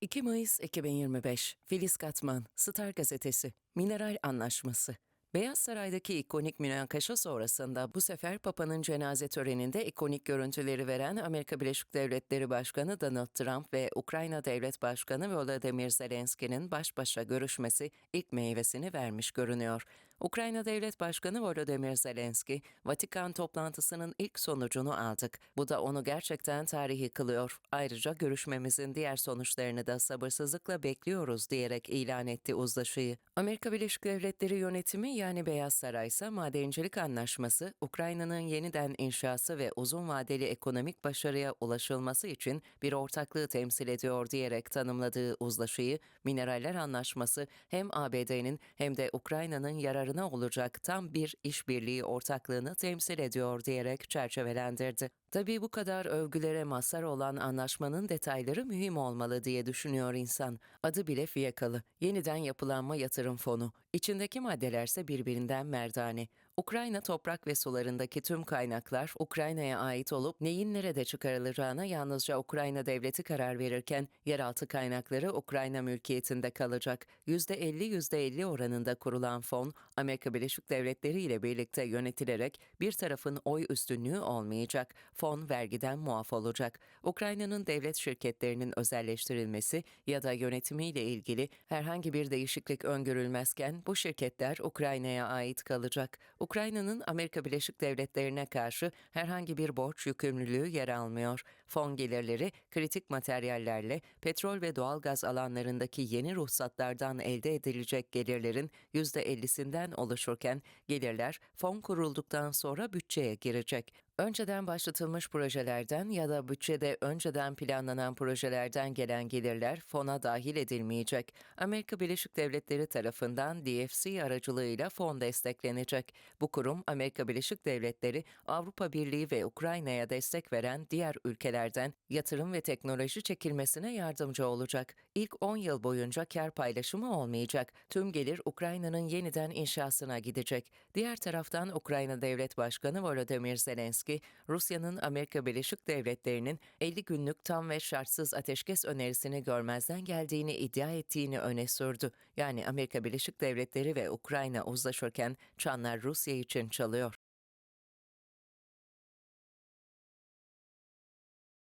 2 Mayıs 2025 Filiz Katman, Star Gazetesi, Mineral Anlaşması. Beyaz Saray'daki ikonik münakaşa sonrasında bu sefer Papa'nın cenaze töreninde ikonik görüntüleri veren Amerika Birleşik Devletleri Başkanı Donald Trump ve Ukrayna Devlet Başkanı Volodymyr Zelenski'nin baş başa görüşmesi ilk meyvesini vermiş görünüyor. Ukrayna Devlet Başkanı Volodymyr Zelenski, Vatikan toplantısının ilk sonucunu aldık. Bu da onu gerçekten tarihi kılıyor. Ayrıca görüşmemizin diğer sonuçlarını da sabırsızlıkla bekliyoruz diyerek ilan etti uzlaşıyı. Amerika Birleşik Devletleri yönetimi yani Beyaz Saray ise madencilik anlaşması, Ukrayna'nın yeniden inşası ve uzun vadeli ekonomik başarıya ulaşılması için bir ortaklığı temsil ediyor diyerek tanımladığı uzlaşıyı, mineraller anlaşması hem ABD'nin hem de Ukrayna'nın yararına olacak tam bir işbirliği ortaklığını temsil ediyor diyerek çerçevelendirdi. Tabii bu kadar övgülere mazhar olan anlaşmanın detayları mühim olmalı diye düşünüyor insan. Adı bile fiyakalı. Yeniden yapılanma yatırım fonu. İçindeki maddelerse birbirinden merdane. Ukrayna toprak ve sularındaki tüm kaynaklar Ukrayna'ya ait olup neyin nerede çıkarılacağına yalnızca Ukrayna devleti karar verirken yeraltı kaynakları Ukrayna mülkiyetinde kalacak. %50-%50 oranında kurulan fon Amerika Birleşik Devletleri ile birlikte yönetilerek bir tarafın oy üstünlüğü olmayacak. Fon vergiden muaf olacak. Ukrayna'nın devlet şirketlerinin özelleştirilmesi ya da yönetimiyle ilgili herhangi bir değişiklik öngörülmezken bu şirketler Ukrayna'ya ait kalacak. Ukrayna'nın Amerika Birleşik Devletleri'ne karşı herhangi bir borç yükümlülüğü yer almıyor. Fon gelirleri kritik materyallerle petrol ve doğalgaz alanlarındaki yeni ruhsatlardan elde edilecek gelirlerin %50'sinden oluşurken gelirler fon kurulduktan sonra bütçeye girecek. Önceden başlatılmış projelerden ya da bütçede önceden planlanan projelerden gelen gelirler fona dahil edilmeyecek. Amerika Birleşik Devletleri tarafından DFC aracılığıyla fon desteklenecek. Bu kurum Amerika Birleşik Devletleri, Avrupa Birliği ve Ukrayna'ya destek veren diğer ülkelerden yatırım ve teknoloji çekilmesine yardımcı olacak. İlk 10 yıl boyunca kar paylaşımı olmayacak. Tüm gelir Ukrayna'nın yeniden inşasına gidecek. Diğer taraftan Ukrayna Devlet Başkanı Volodymyr Zelenski Rusya'nın Amerika Birleşik Devletleri'nin 50 günlük tam ve şartsız ateşkes önerisini görmezden geldiğini iddia ettiğini öne sürdü. Yani Amerika Birleşik Devletleri ve Ukrayna uzlaşırken çanlar Rusya için çalıyor.